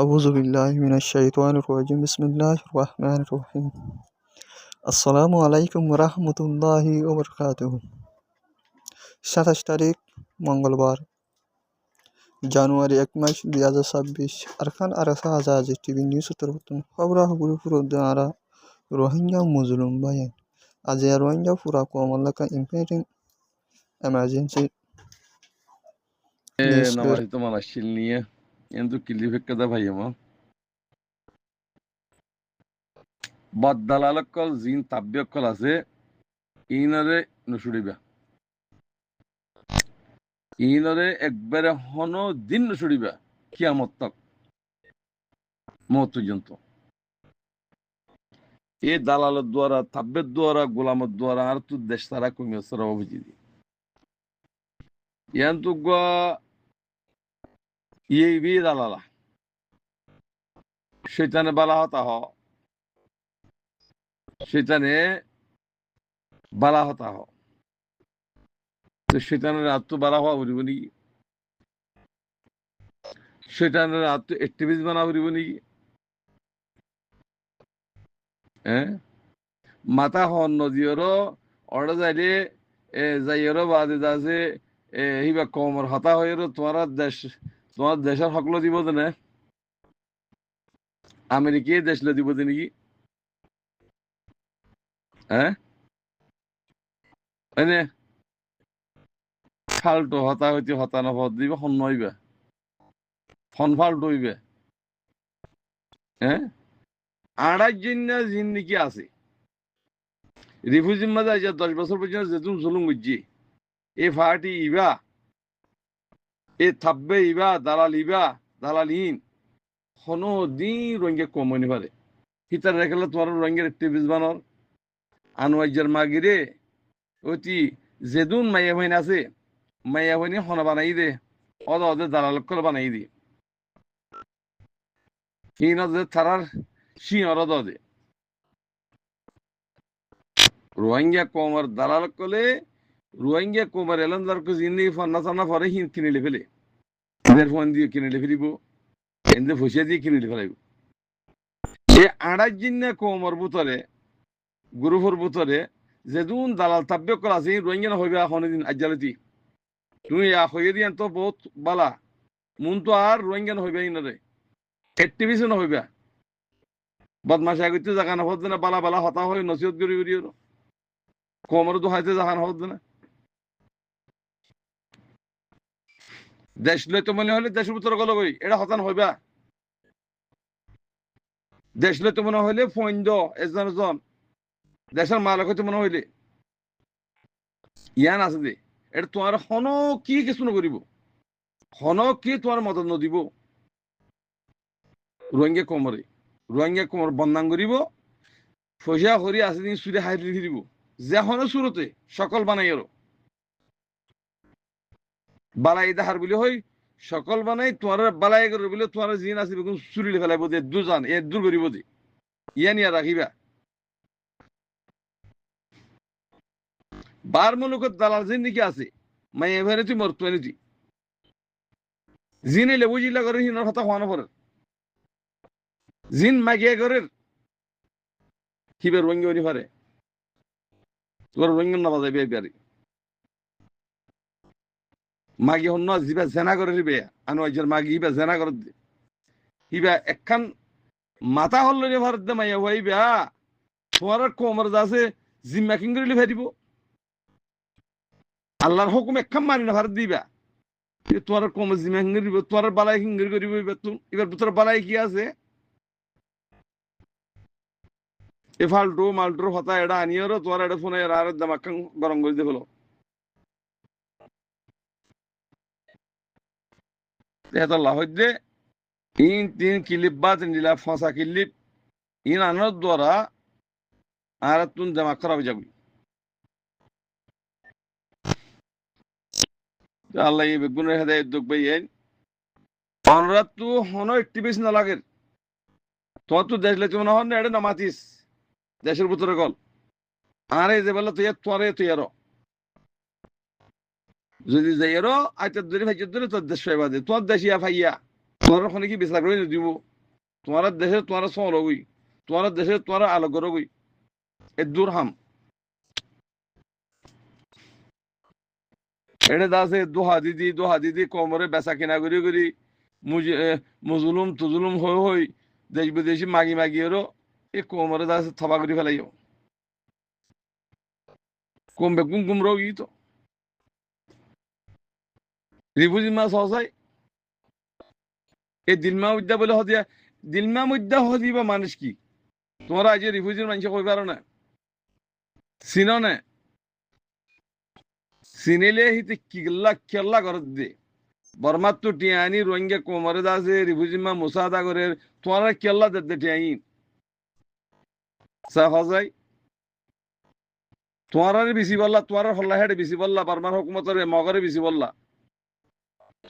আবুজু বিল্লাহ মিনাশ শাইতানির রাজিম বিসমিল্লাহির রহমানির রহিম আসসালামু আলাইকুম রাহমাতুল্লাহি ওয়া বারাকাতুহু 27 তারিখ মঙ্গলবার জানুয়ারি এক মাস দুই হাজার ছাব্বিশ আরখান আরাসা আজাজ টিভি নিউজ উত্তরবর্তন খবরাগুলি পুরোদারা রোহিঙ্গা মুজলুম বায়ান আজ রোহিঙ্গা পুরা কোমলাকা ইম্পেরিং emergency. Killi fikka da bayama বদালালকল জিন তাব্যকল আছে ইনরে নসুড়িবা ইনরে একবারে হন দিন নসুড়িবা কিয়ামত তক মত পর্যন্ত এ দালালের দ্বারা তাব্যের দ্বারা গোলামের দ্বারা আর তো দেশ তারা কমিয়ে সরা অভিজি দি ইয়ান ইয়ে বি দালালা। শৈতানে বালা হতা হ শৈতানে বালা হতা হ তো শৈতানের আত্ম বালা হওয়া বলিব নাকি শৈতানের আত্ম অ্যাক্টিভিস্ট বানা বলিব নাকি হ্যাঁ? মাথা হন নদীর অর্ডা যাইলে যাইয়েরও বাদে এ হিবা কমর হতা হয়ে তোমার দেশ তোমার দেশের সকল দিব না আমেরিকায় দেশলে দিব নাকি? হ্যাঁ? এনে ফাল্টু হতা হইতে হতা নপদ দিব হন নইবে ফন ফাল্টু হইবে। হ্যাঁ? আড়াই জন্য জিন্দিগি আছে? রিফিউজির মাঝে আজ দশ বছর পর্যন্ত যেতুন জুলুম বুঝছি এ ফাটি ইবা। এ থাকবে ইবা, দালাল ইবা দালালহীন হনো দিন রঙে কমনি পারে হিতার রেখেলে তোমার রঙের একটিভিস্ট বানর। আনোয়াইজার মাগিরে অতি যেদুন মাইয়া হইন আছে। মাইয়া হইনি হনা বানাই দে। অদ অদে দালাল করে বানাই দি। হিন অদে থারার সিঁড় দে রোহিঙ্গা কোমর দালাল কলে রোহিঙ্গা কোমর এলন্দার কো জিন্দি ফান্না সান্না পরে হিন কিনে ফেলে। এদের ফোন দিয়ে কিনে ফেলিব। এদের ফুসিয়া দিয়ে কিনে ফেলাইব। এ আড়াই জিন্না কোমর বুতরে গ্রুপের বুতরে, যেদুন দালাল তাব্য করা আছে রোহিঙ্গা না হইবে এখন দিন আজ্জালতি। তুমি হইয়ে দিয়ান তো বহুত বালা। মন তো আর রোহিঙ্গা না হইবে ইনারে। অ্যাক্টিভিস্ট না হইবে। বদমাশা করতে জাগা না হচ্ছে না বালা বালা হতা হয়, নসিহত করি করি কোমর তো হাইতে জাগা না হচ্ছে না দেশ লইতে মনে হলে দেশের ভিতরে গেল গই এটা হতান হইবা। দেশ লইতে মনে হইলে ফৈন্দ এজন এজন দেশের মালক হইতে মনে হইলে। ইয়ান আছে দে এটা তোমার হন কি কিছু নকরিব হন কি তোমার মদত নদিব রোহিঙ্গা কোমরে। রোহিঙ্গা কোমর বন্দান করিব। পয়সা হরি আছে দিন সুরে হাইরি ফিরিব। যে হন সুরতে সকল বানাই আরও বালাই দাহার বলে হই, সকল বানাই তোমার বালাই করে বলে তোমার জিন আছে বেগুন চুরি ফেলাইব দে দুজান, এ দূর করিব দে ইয়া নিয়া রাখিবা। বার মুলুকত দালাল জিন নাকি আছে? মাই এভারে তুই মরতো এনে তুই জিন এলে বুঝিলা করে হিনার কথা হওয়ানো পরে জিন মাগিয়া করে হিবে রঙ্গি পারে তোর রঙ্গন না বাজাইবে বিয়ারি মাগি হন্য যিবা জেনা করে দিবে আনো আইজার মাগি হিবা জেনা করে হিবা একখান মাথা হল রে ভারত দে মাইয়া হইবা তোমার কোমর যাছে জিম্মা কিং করে লিভাই দিব। আল্লাহর হুকুম একখান মানি না ভারত দিবা। তোমার কোমর জিম্মা কিং দিব তোমার বালাই কিং করিব এবার এবার তোর বালাই কি আছে? এ ফাল্টু মাল্টুর হতা এটা আনিয়ারও তোমার এটা ফোনে আর দামাক্কাং গরম করে দিয়ে ফেলো তেহাতল্লাহ হইতে, ইন তিন কিলিপ বা তিন দিলা ফসা কিলিপ, ইন আনার দ্বারা আর তুন জামা খারাপ যাবি। আল্লাহ এই বেগুনের হেদায় উদ্যোগ পাইয়েন অনরাত তু হন একটি বেশি না লাগে। তোমার তো দেশ লেতে মনে হন এটা নামাতিস দেশের ভিতরে গল। আর যে বলে তুই তোরে তুই আরও যদি যাইয়েরও আইতার ধরে ভাইয়ার ধরে তোর দেশ ফাইবা দে। তোর দেশিয়া ফাইয়া তোর ওখানে কি বিচার করে দিব? তোমার দেশে তোমার সরগই তোমার দেশে তোমার আলোগরগই এ দূর হাম। এটা দাসে দোহা দিদি দোহা দিদি, কোমরে বেচা কিনা করি করি। মুজ- মুজুলুম, তুজুলুম, হই হই। দেশ বিদেশি মাগি মাগি এরো। এ কোমরে দাসে থবা করি ফেলাইও। কমবে কুম কুম রোগী তো। রিফুজি মাছ হসাই এই দিলমা উদ্যা বলে হদিয়া দিলমা মুদ্দা হদিবা মানুষ কি? তোমরা আজ রিফুজির মানুষ কই পারো না চিন না? চিনিলে হিতে কিল্লা কেল্লা করে দে। বর্মার তো টিয়ানি রোহিঙ্গা কোমরে দাসে রিফুজিমা মুসাদা করে তোমরা কেল্লা দে টিয়াই সা হজাই তোমার বেশি বললা তোমার হল্লা হেডে বেশি বললা বার্মার হুকুমতের মগরে বেশি বললা।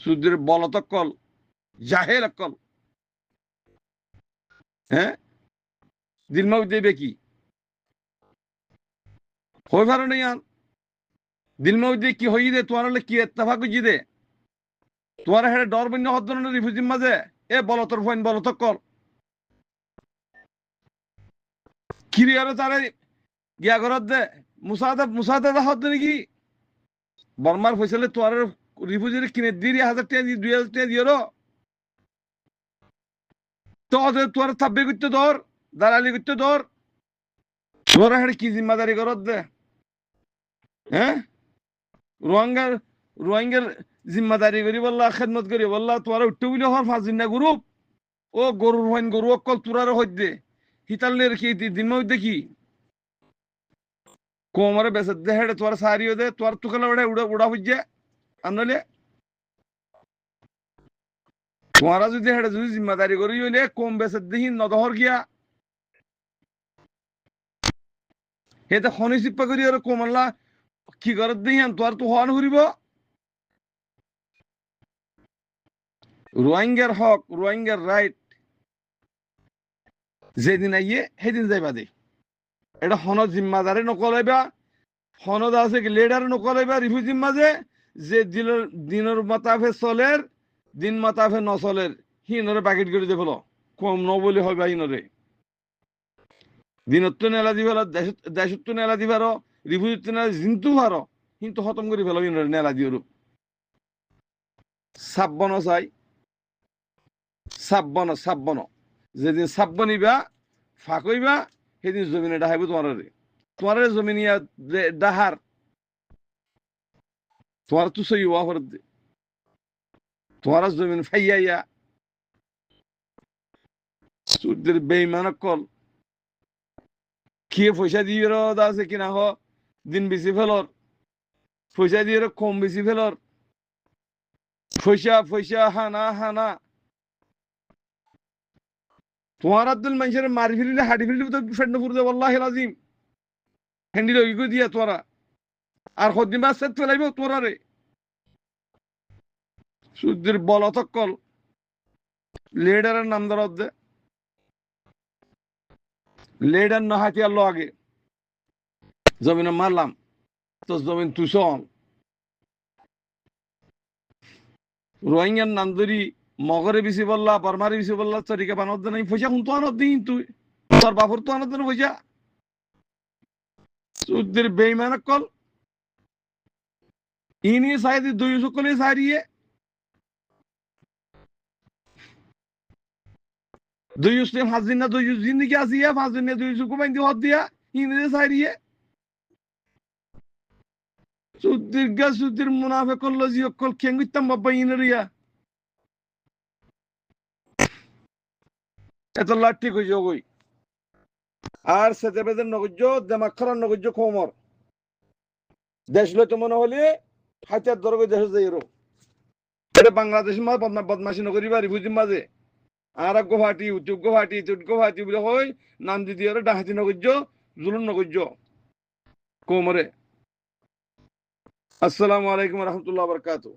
সুদের বলতকল জাহেল অকল হ্যাঁ? দিলমা দেবে কি? হই পারো না ইয়ান দিলমা দিয়ে কি হই দে তোমার হলে কি এত্তাফাক দে তোমার হেডে ডর বন্য হদ্দন রিফিউজির মাঝে? এ বলতর ফইন বলতকল কিরি আরও তারে? গিয়া ঘরত দে। মুসাদা মুসাদা হদ নাকি? বর্মার ফসলে তোয়ার রিফিউজির কিনে দিরি হাজার টাকা দিয়ে দুই হাজার টাকা দিয়ে তো তোর থাব্বে করতে ধর, দালালি করতে ধর। তোরা হেড়ে কি জিম্মাদারি করত দে। হ্যাঁ? রোহিঙ্গার রোহিঙ্গার জিম্মাদারি করি বললা, খেদমত করি বললা, তোরা উঠতে বলে হর ফাঁস দিন না গ্রুপ। ও গরুর হইন গরু, অকল তোরার হইতে হিতালের কি দিন কি কোমরে বেসে দে হেড়ে তোর সারিও দে, তোর তুকালে উড়ে উড়া উড়া আনলে তোমরা যদি হেড়ে যদি জিম্মাদারি করি, হইলে কম বেসে দিহি নদহর গিয়া। হেতে খনি চিপ্পা করি আর কমলা কি করে দিহি তোর তো হওয়ান ঘুরিব রোহিঙ্গার হক রোহিঙ্গার রাইট যেদিন আইয়ে সেদিন যাইবা দে এটা হন জিম্মাদারে নকলাইবা হনদ আছে কি লেডারে নকলাইবা রিফিউজির মাঝে যে দিনের দিনের মাতাফে চলের, দিন মাতাফে নচলের হিনরে প্যাকেট করে দেবল কম ন বলে হয় বা হিনরে দিনত তো নেলা দিবার দেশত তো নেলা দিবার রিফিউজিত তো নেলা জিন্তু ভার কিন্তু খতম করে ফেলো হিনরে নেলা দিওর সাব্বন চাই। সাব্বন সাব্বন যেদিন সাব্বনিবা ফাঁকইবা সেদিন জমিনে ডাহাইব তোমার তোমার জমিনিয়া ডাহার তোমার তো সই দে তোমার জমিন ফাইয়া সুদের বেইমান কল কে পয়সা দিয়ে আছে কিনা হ দিন বেশি ফেলর পয়সা দিয়ে কম বেশি ফেলর পয়সা পয়সা হানা হানা তোমার আব্দুল মানুষের মারি ফেলিলে হাডি ফেলিলে তো ফেন্ড ফুরতে বল্লাহ আজিম হ্যান্ডিল দিয়া তোরা আর বা সেট ফেলাইব তোরা রে বল বলতকল লিডারের নাম ধর দে লিডার না নহাতি আল্লো আগে জমিনে মারলাম তো জমিন তুষন রোহিঙ্গার নাম ধরি মগরে বেশি বললা, বর্মারে বেশি বললা তরিকা বানত নাই, পয়সা কোন তো আনত দিন তুই তোর বাপর তো আনত না পয়সা? সুদের বেইমান কল। দুই সকলে সারিয়ে দুই উসলে পাঁচ দিন না দুই জিন্দিগি আসিয়া পাঁচ দিন দুই সুকু বাইন্দি হদ দিয়া ইনি সারিয়ে সুদ্দির গা সুদ্দির মুনাফে করল জি অকল খেঙ্গুইতাম বাবা ইনরিয়া এত লাঠি কই জগই আর সেতে বেদে নগজ্য দেমাক খারাপ নগজ্য কোমর দেশ লইতে মনে হলে হাতিয়ার দরগে দেশে যাই রো এটা বাংলাদেশ মা বদমাসি নগরী বুঝি রিফুজির মাঝে আর গোহাটি উত্তর গোহাটি চুট গোহাটি বলে হই নাম দিদি আর ডাহাতি নগজ্য জুলুন নগজ্য কোমরে আসসালামু আলাইকুম রহমতুল্লাহ বরকাতুহ